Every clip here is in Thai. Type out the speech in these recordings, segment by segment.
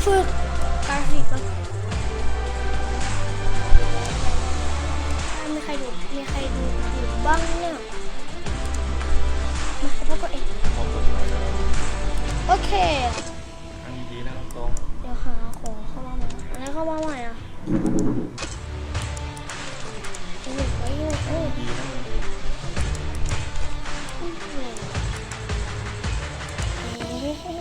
กราฟิกกราฟิกก็มีใครดูมีใครดูอยู่บ้างเนี่ยมาพวกก็เองขอบคุณหน่อยแล้วโอเค อันดีๆนะครับตรงเดี๋ยวหาของเข้ามาใหม่อะไรเข้ามาใหม่อะเอ้ยเอ้ยเอ้ยดีนะมันดี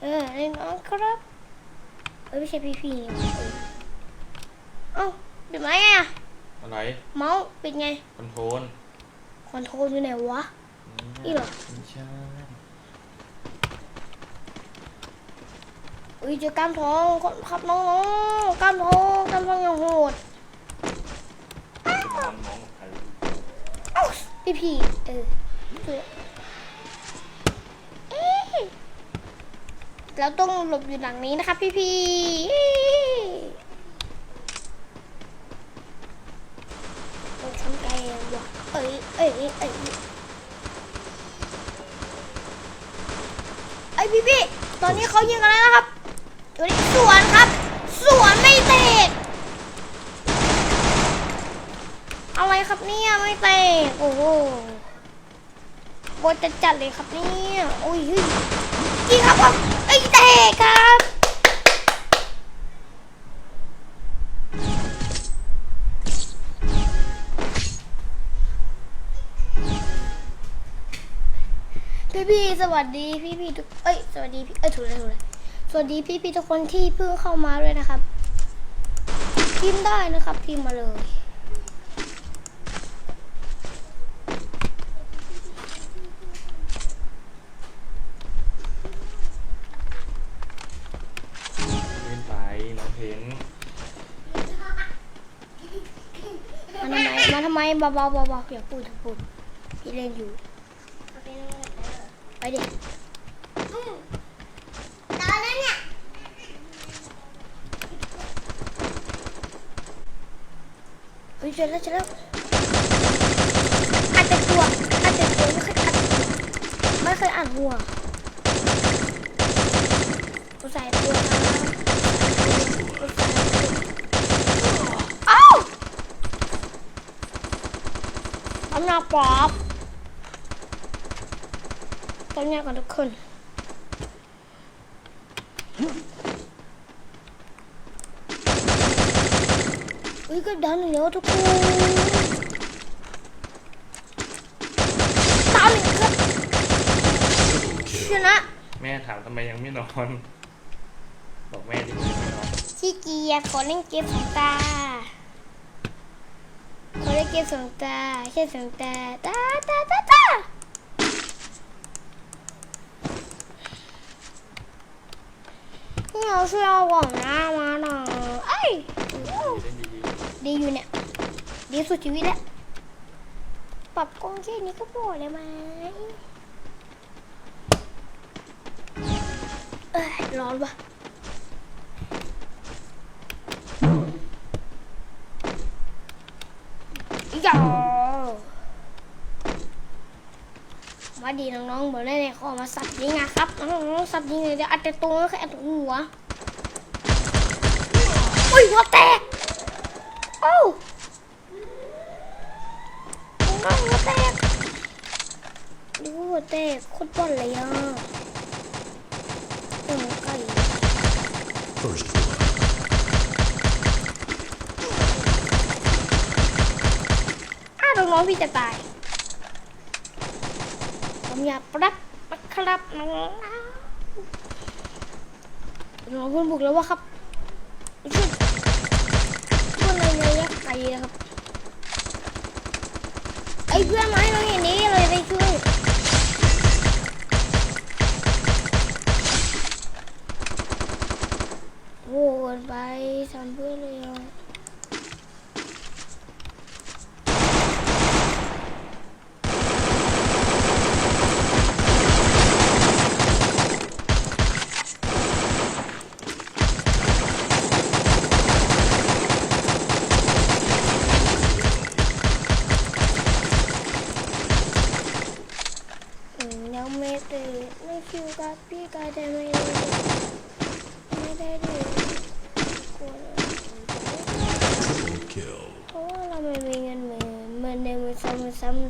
เออไอ้น้องครับเอ้ยไม่ใช่พี่พี่นี่หว่าเอ้าปิดไหมอะอะไรเมาส์ปิดไง คอนโทรลคอนโทรลอยู่ไหนวะ นี่เหรอ ไม่ใช่อุ้ยเจอกล้ามทองครับน้องๆกล้ามทองกล้ามทองอย่างโหดเป็นน้ำน้องกับใคร เอ้าพี่พี่เออคือเอ๊ะ เราต้องหลบอยู่หลังนี้นะครับพี่พี่ต้องทำไงวะเอ้ยเอ้ยเอ้ยไอพี่พี่ตอนนี้เขายิงกันแล้วนะครับตัวนี้สวนครับ สวนไม่เตะอะไรครับเนี่ยไม่เตะโอ้โหบทจะจัดเลยครับเนี่ยโอ้ยจริงครับผม ครับ พี่พี่สวัสดีพี่พี่ทุกเอ้ยสวัสดีพี่เอ้ยถูกแล้วถูกแล้วสวัสดีพี่พี่ทุกคนที่เพิ่งเข้ามาด้วยนะครับพิมพ์ได้นะครับพิมพ์มาเลยำไมมาทำไมเบาๆเบาๆอย่าพูดอย่าพูดพี่เล่นอยู่ไปเด็กตอนนั้นเนี่ยเฮ้ยเจอแล้วเจอแล้วอัดแต่ตัวอัดแต่ตัวไม่เคยอัดไม่เคยอ่านหัวกูใส่ตัวนะกูใส่ตัวเอ้า ทำห น้าปอบทำหน้ากันทุกคนอุ้ยก็ดันอีกแล้วทุกคนตามอีกครับชนะแม่ถามทำไมยังไม่นอน บอกแม่ที่ยังไม่นอนขี้เกียจขอเล่นเกมสองตา ขอเล่นเกมสองตาแค่สองตาตาตาตาตานี่เราช่วยเอากล่องหน้ามาหน่อยเอ้ยดีอยู่เนี่ยดีสุดชีวิตแล้วปรับกล้องแค่นี้ก็พอเลยไหมเอ้ยร้อนปะ ย่ามาดีน้องๆบอกได้เลยขอมาสับยิงอะครับน้องๆสับยิงเลยเดี๋ยวอัดแต่ตัวแค่อัดหัวอุ้ยหัวแตกเอ้น้องหัวแตกดูหัวแตกโคตรบ่นเลยอะโอ้ไก่ น้องพี่จะตาย ผมอยากปรับนะครับน้องๆน้องเพื่อนบุกแล้ววะครับชุดชุดในระยะไกลนะครับไอ้เพื่อนมาให้เราเห็น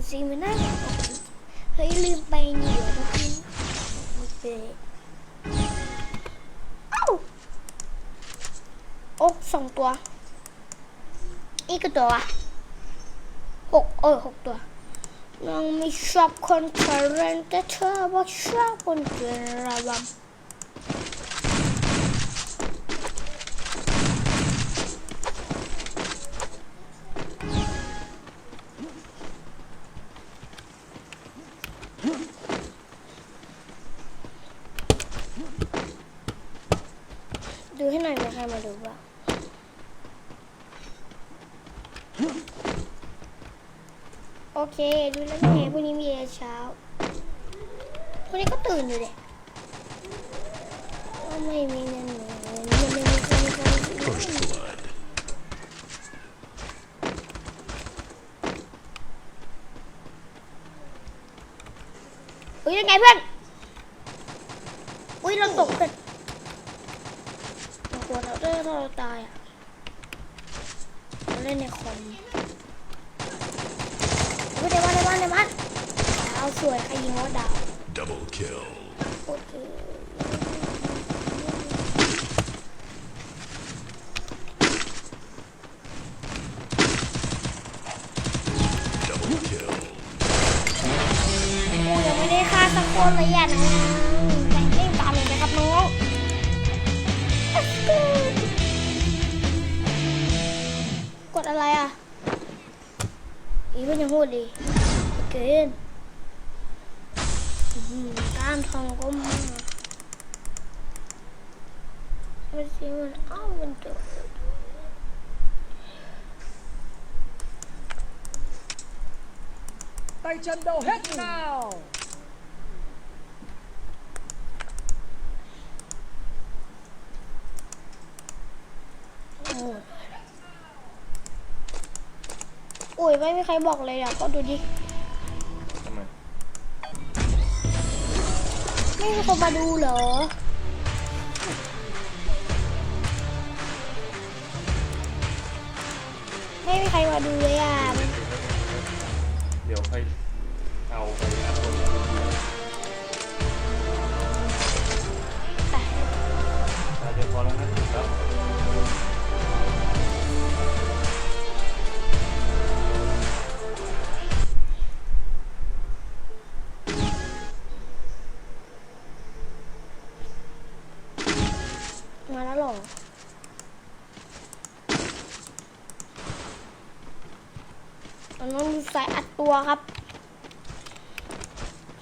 ันซีมันน่าจะออกเฮ้ยลืมไปนี่เดี๋ยวต้องกินโอเคอ้าโอ้สองตัว อีกตัวหกเออหกตัวน้องม่ชอบคนเทเรนแต่เธอบอกชอบคนเกระบำดูให้หน่อยไหมใครมาดูบ้างโอ เคดูแล้วไงพรุ่งนี้มีเรียนเช้าพรุ่งนี้ก็ตื่นอยู่เด็กก็ไม่มีเงินเหมือนมันไม่มีคนคน First blood. อุ้ยยังไงเพื่อน อุ้ยเราตกกันเรากลัวเราเล่นเราตายอะเราเล่นในคอม ไม่ได้ว่าในบ้านในบ้านดาวสวยใครยิงว่าดาว Double kill. โอเค Double kill. กูยังไม่ได้ฆ่าสักคนเลยอะน้องแบ่งเล่นตามเลยนะครับน้อง อีมันยังพูดดีเกินอื้อหือก้านทองก็มามันสิมันเอ้ามันเจอ tay chân đầu hết nào โอ้ยโอ้ ยไม่มีใครบอกเลยอะก็ดูดิทำไมไม่มีคนมาดูเหรอไม่มีใครมาดูเลยอะ เดี๋ยวค่อยเอาไป มันต้องดูสายอัดตัวครับ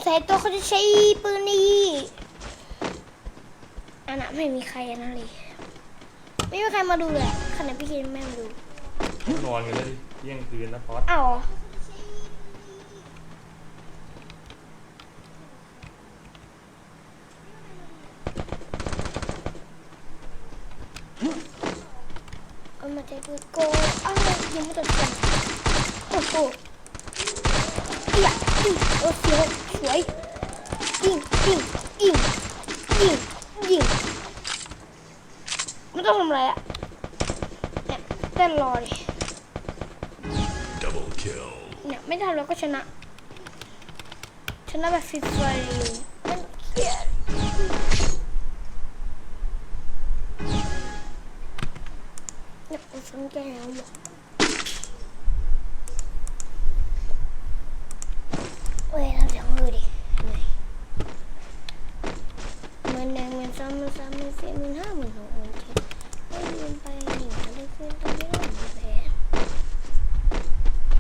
สายตัวเขาจะใช้ปืนนี้อันนั้นไม่มีใครอันนั้นเลย ไม่มีใครมาดูเลยอะขนาดพี่คิดไม่มาดู นอนกันเลยดิเที่ยงคืนนะพอดอ้าวเหรอเอามาใจปืนโกนอ้าวยังไม่ตัดกันโอ้โหอีอะอีโอ้เสียวสวยยิงยิงยิงยิงยิงไม่ต้องทำอะไรอะเนี่ยเต้นรอดิ Double kill. เนี่ยไม่ทำแล้วก็ชนะ ชนะแบบฟรีๆเลยมันเกลียดเนี่ยกูสนใจแล้วบอกเว้ยทำเสียงมือดิเหนื่อยหมื่นหนึ่งหมื่นสองหมื่นสามหมื่นสี่หมื่นห้าหมื่นหกหมื่นเจ็ดหมื่ ลืมไปหนิได้ขึ้นตอนนี้เราหนูแพ้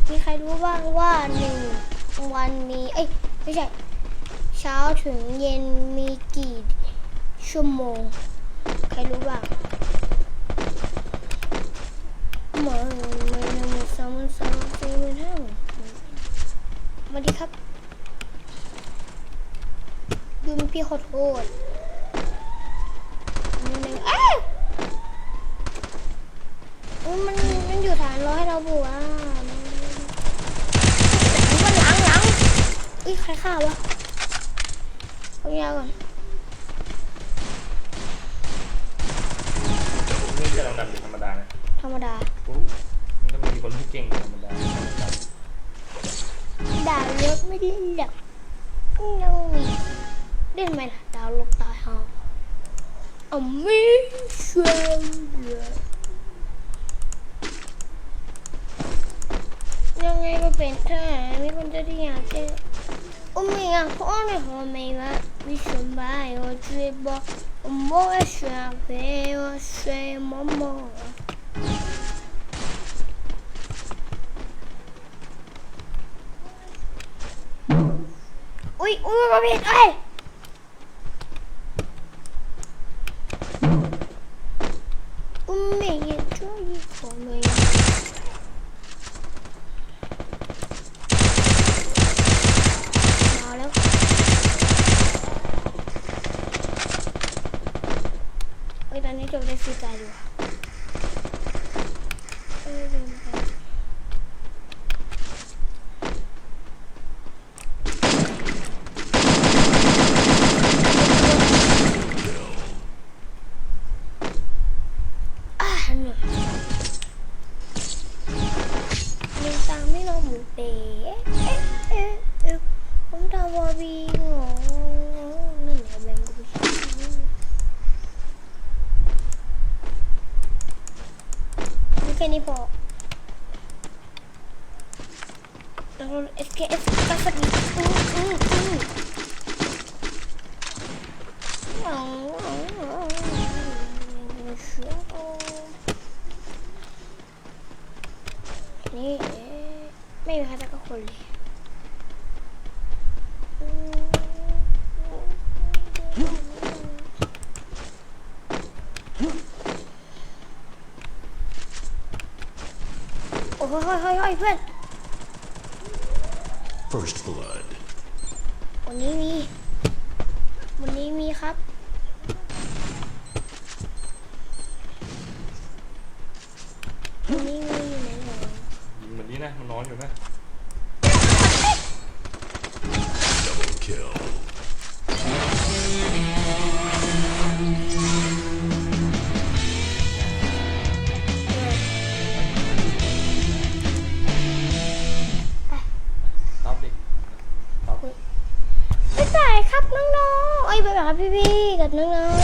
มีใครรู้บ้างว่าหนึ่งวันมีเอ้ยไม่ใช่ เช้าถึงเย็นมีกี่ชั่วโมง ใครรู้บ้างหมอหนึ่งหมื่นหนึ่งสองหมื่นสามหมื่นสี่หมื่นห้าสวัสดีครับยูมีพี่ขอโทษหนึ่งหนึ่งเอ้ยเอ้ยมันมันอยู่ฐานร้อให้เราบวกมันมันหลังหลัง อุ้ยใครฆ่าวะเอายาก่อนนี่จะลำดับอยู่ธรรมดานะธรรมดาปุ๊บมันต้องมีคนที่เก่งธรรมดาธรรมดาดาวเลิกไม่ได้หลับยังมีเล่นไหมล่ะดาวลกตายห่าเอาไม่ช่วยเลยยังไงก็เป็นทหารมีคนจะที่อยากจ O meu fone romeira me chama eu tribo o moço chave eu sei mamô. Oi, oi, oi, oi! แค่นี้พอแล้วเรา SKS ก็สักนิดอืมอืมอืมอ๋อนี่ไม่มีใครสักคนเลย ยเฮ้ยเฮ้ยเฮ้ยเพื่อน First blood. วันนี้มี วันนี้มีครับ วันนี้มีอยู่ไหนหนอยิงเหมือนนี้นะ มันนอนอยู่นะ Double kill. กับน้อง